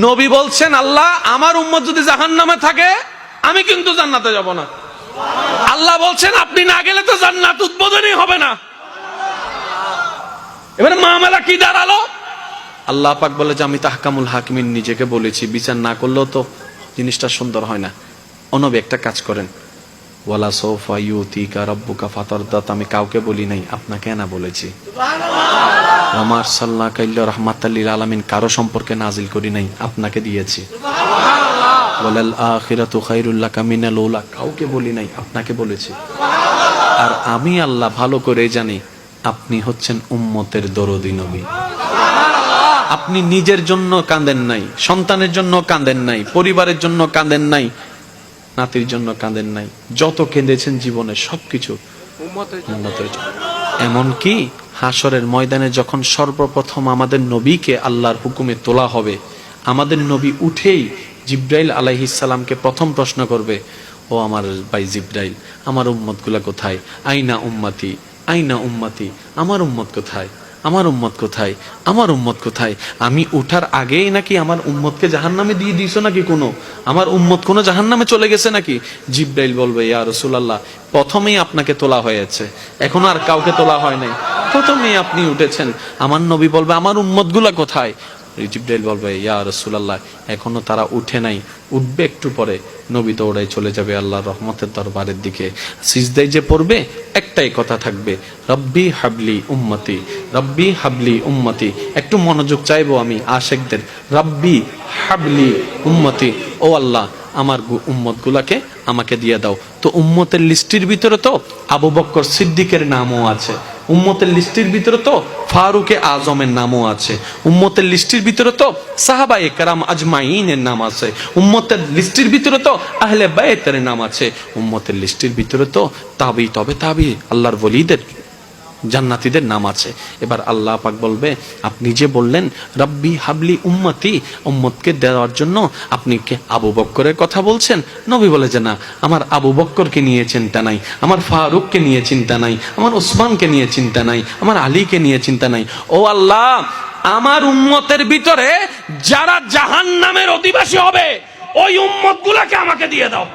নবী বলছেন, আল্লাহ, আমার উম্মত যদি জাহান নামে থাকে, আমি কিন্তু জান্নাতে যাব না। আল্লাহ বলছেন, আপনি না গেলে তো জান্নাত উদ্বোধনই হবে না। এবারে মামলা কি দাঁড়াল? আল্লাহ পাক বলে যে, আমি তাহকামুল হাকিমিন নিজেকে বলেছি। বিচার না করলেও তো জিনিসটা সুন্দর হয় না। অনবে একটা কাজ করেন। ওয়ালা সৌফা ইউতিকা রব্বুকা ফাতরদাত আমি কাউকে বলি নাই আপনাকে না বলেছি। আমার সাল্লাহ কাইল্লা রহমাতাল্লিল আলামিন কারও সম্পর্কে নাজিল করি নাই আপনাকে দিয়েছি। ওয়ালাল আখিরাতু খাইরুল্লাহ কামিনাল কাউকে বলি নাই আপনাকে বলেছি। আর আমি আল্লাহ ভালো করে জানি আপনি হচ্ছেন উম্মতের দরদি নবী। আপনি নিজের জন্য কাঁদেন নাই সন্তানের জন্য কাঁদেন নাই পরিবারের জন্য কাঁদেন নাই নাতির জন্য কাঁদেন নাই। যত কেঁদেছেন জীবনে সবকিছু উম্মতের জন্য। এমনকি হাসরের ময়দানে যখন সর্বপ্রথম আমাদের নবীকে আল্লাহর হুকুমে তোলা হবে আমাদের নবী উঠেই জিব্রাইল আলাইহিসাল্লামকে প্রথম প্রশ্ন করবে ও আমার ভাই জিব্রাইল আমার উম্মতগুলা কোথায়? আইনা উম্মাতি আইনা উম্মাতি আমার উম্মত কোথায়? আমার উম্মত কোথায়? আমার উম্মত কোথায়? আমি উঠার আগেই নাকি আমার উম্মতকে জাহান্নামে দিয়ে দিয়েছ নাকি কোনো? আমার উম্মত কোনো জাহান্নামে চলে গেছে নাকি? জিব্রাইল বলবে, ইয়া রসুলাল্লাহ, প্রথমেই আপনাকে তোলা হয়েছে। এখন আর কাউকে তোলা হয় নাই। প্রথমেই আপনি উঠেছেন। আমার নবী বলবে, আমার উম্মতগুলা কোথায়? জিব্রাইল বলবে, ইয়া রসুলাল্লাহ, এখনও তারা উঠে নাই। উঠবে একটু পরে। নবী দৌড়াই চলে যাবে আল্লাহর রহমতের দরবারের দিকে। সিজদাই যে পড়বে, একটাই কথা থাকবে, রব্বি হাবলি উম্মতি, রব্বি হাবলি উম্মতি। একটু মনোযোগ চাইব আমি আশেকদের, রব্বি হাবলি উম্মতি। ও আল্লাহ, আমার উম্মত গুলাকে আমাকে দিয়ে দাও। তো উম্মতের লিস্টির ভিতরে তো আবু বক্কর সিদ্দিকের নামও আছে। উম্মতের লিস্টির ভিতরে তো ফারুকে আজমের নামও আছে। উম্মতের লিস্টির ভিতরে তো সাহাবা একরাম আজমাইনের নাম আছে। উম্মতের লিস্টির ভিতরে তো আহলে বায়েতের নাম আছে। উম্মতের লিস্টির ভিতরে তো তাবি, তবে তাবি, আল্লাহর বলিদের জান্নাতীদের নাম আছে। এবার আল্লাহ পাক বলবে, আপনি যে বললেন, রব্বি হাবলি উম্মতি, উম্মতকে দেওয়ার জন্য আপনি কে আবু বক্করের কথা বলছেন? নবী বলে, যে না, আমার আবু বক্করকে নিয়ে চিন্তা নাই, আমার ফারুককে নিয়ে চিন্তা নাই, আমার ওসমানকে নিয়ে চিন্তা নাই, আমার আলীকে নিয়ে চিন্তা নাই। ও আল্লাহ, আমার উম্মতের ভিতরে যারা জাহান নামের অধিবাসী হবে ওই উম্মত গুলাকে আমাকে দিয়ে দাও।